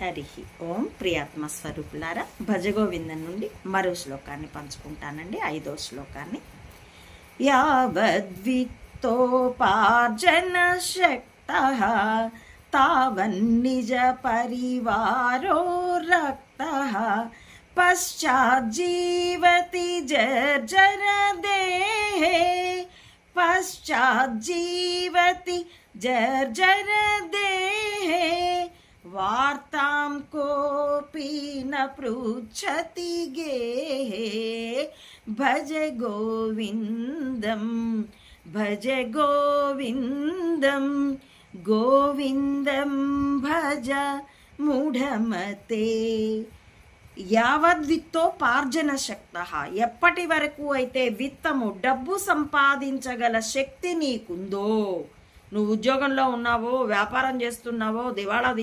హరి ఓం ప్రియాత్మ స్వరూపులారా భజగోవిందం నుండి మరో శ్లోకాన్ని పంచుకుంటానండి ఐదో శ్లోకాన్ని. యావద్విత్తోపార్జన శక్త తావన్నిజ పరివారో రక్త పశ్చాజ్జీవతి జర్జర దేహే పశ్చాజ్జీవతి జర్జర దేహే వార్త కోపి న పృచ్చతి గేహే భజ గోవిందం భజ గోవిందం గోవిందం భజ మూఢమతే. యావద్విత్తో పార్జన శక్త. ఎప్పటి వరకు అయితే విత్తము డబ్బు సంపాదించగల శక్తి నీకుందో నువ్వు ఉద్యోగంలో ఉన్నావో వ్యాపారం చేస్తున్నావో దివాళా